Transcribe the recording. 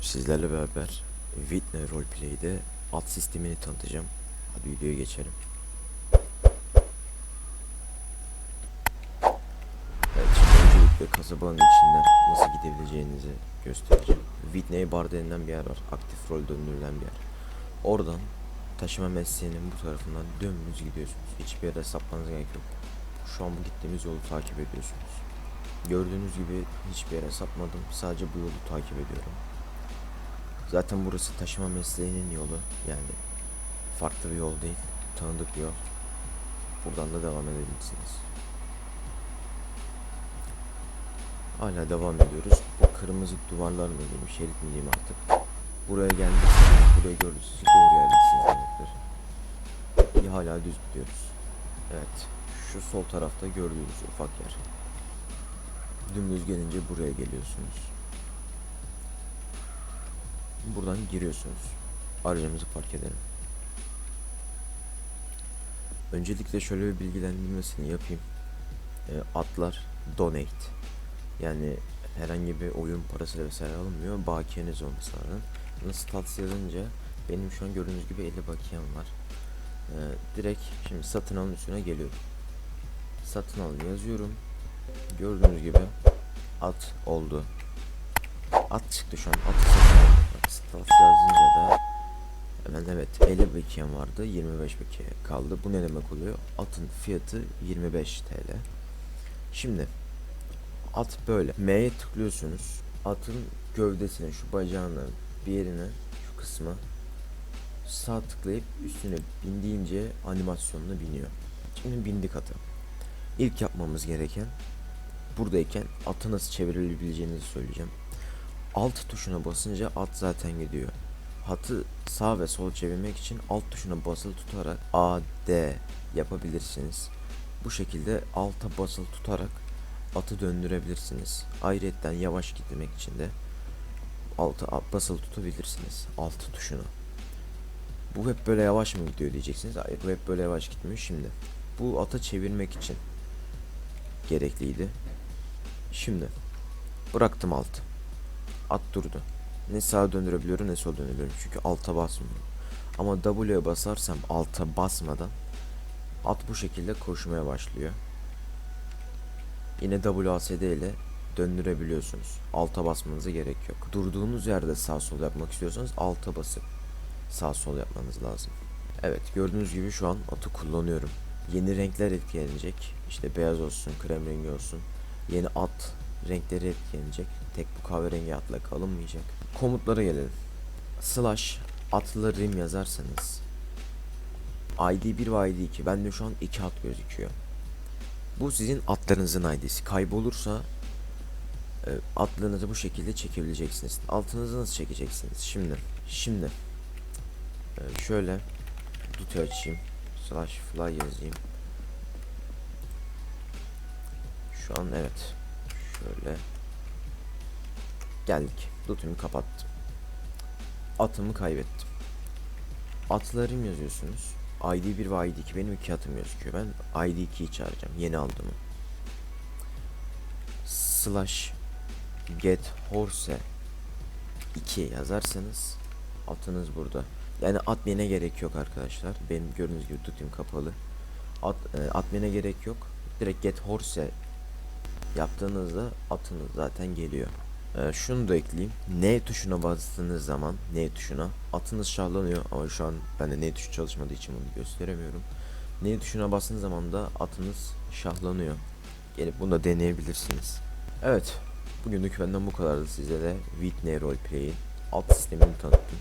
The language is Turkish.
sizlerle beraber Whitney Roleplay'de alt sistemini tanıtacağım. Hadi videoya geçelim. Evet şimdi öncelikle kasabanın içinden nasıl gidebileceğinizi göstereceğim. Whitney Bar denilen bir yer var. Aktif rol döndürülen bir yer. Oradan taşıma mesleğinin bu tarafından dümdüz gidiyorsunuz. Hiçbir yere sapmanıza gerek yok. Şu an bu gittiğimiz yolu takip ediyorsunuz. Gördüğünüz gibi hiçbir yere sapmadım. Sadece bu yolu takip ediyorum. Zaten burası taşıma mesleğinin yolu. Yani farklı bir yol değil. Tanıdık bir yol. Buradan da devam edebilirsiniz. Hala devam ediyoruz. Bu kırmızı duvarlar mı diyeyim, şerit mi diyeyim artık. Buraya geldiyseniz, buraya gördüğünüz doğru yerdesiniz demektir. İyi hala düz gidiyoruz. Evet. Şu sol tarafta gördüğünüz ufak yer. Dümdüz gelince buraya geliyorsunuz. Buradan giriyorsunuz. Aracımızı park edelim. Öncelikle şöyle bir bilgilendirmesini yapayım. E, atlar donate. Yani herhangi bir oyun parası vesaire alınmıyor. Bakiyeniz olması lazım. Bunu stats yazınca benim şu an gördüğünüz gibi 50 bakiyem var. E, direkt şimdi satın alın üstüne geliyorum. Satın al yazıyorum. Gördüğünüz gibi at oldu. At çıktı şu an. Atı satın aldım. 50 bakiyem vardı. 25 bakiye kaldı. Bu ne demek oluyor? Atın fiyatı 25 TL. Şimdi at böyle. M'ye tıklıyorsunuz. Atın gövdesine şu bacağına bir yerine şu kısma sağ tıklayıp üstüne bindiğince animasyonla biniyor. Şimdi bindik ata. İlk yapmamız gereken buradayken atı nasıl çevrilebileceğinizi söyleyeceğim. Alt tuşuna basınca at zaten gidiyor. Atı sağ ve sol çevirmek için alt tuşuna basılı tutarak A, D yapabilirsiniz. Bu şekilde alta basılı tutarak atı döndürebilirsiniz. Ayrıca yavaş gitmek için de alta a- basılı tutabilirsiniz. Alt tuşuna. Bu hep böyle yavaş mı gidiyor diyeceksiniz. Hayır bu hep böyle yavaş gitmiyor. Şimdi bu atı çevirmek için gerekliydi. Şimdi bıraktım altı. At durdu. Ne sağa döndürebiliyorum ne sola döndürebiliyorum. Çünkü alta basmıyorum. Ama W'ye basarsam alta basmadan at bu şekilde koşmaya başlıyor. Yine WASD ile döndürebiliyorsunuz. Alta basmanıza gerek yok. Durduğunuz yerde sağ sol yapmak istiyorsanız alta basıp sağ sol yapmanız lazım. Evet gördüğünüz gibi şu an atı kullanıyorum. Yeni renkler etkilenecek. İşte beyaz olsun, krem rengi olsun. Yeni at renkleri etkilenecek. Tek bu kahverengi atla kalınmayacak. Komutlara gelelim. Slash atlı rim yazarsanız ID1 ve ID2 bende şu an iki at gözüküyor. Bu sizin atlarınızın ID'si. Kaybolursa e, atlarınızı bu şekilde çekebileceksiniz. Altınızı nasıl çekeceksiniz? Şimdi şimdi e, şöyle dutu açayım. Slash fly yazayım. Şu an evet. Şöyle geldik. Dutumu kapattım. Atımı kaybettim. Atlarım yazıyorsunuz. ID1 ve ID2 benim iki atım gözüküyor. Ben ID2'yi çağıracağım. Yeni aldığımı. Slash get horse 2 yazarsanız atınız burada. Yani admin'e gerek yok arkadaşlar. Benim gördüğünüz gibi tutayım kapalı. At, e, admin'e gerek yok. Direkt get horse yaptığınızda atınız zaten geliyor. Ee, şunu da ekleyeyim. N tuşuna bastığınız zaman N tuşuna atınız şahlanıyor ama şu an bende N tuşu çalışmadığı için bunu gösteremiyorum. N tuşuna bastığınız zaman da atınız şahlanıyor. Gelip bunu da deneyebilirsiniz. Evet. Bugünlük benden bu kadardı size de Whitney Roleplay'in alt sistemini tanıttım.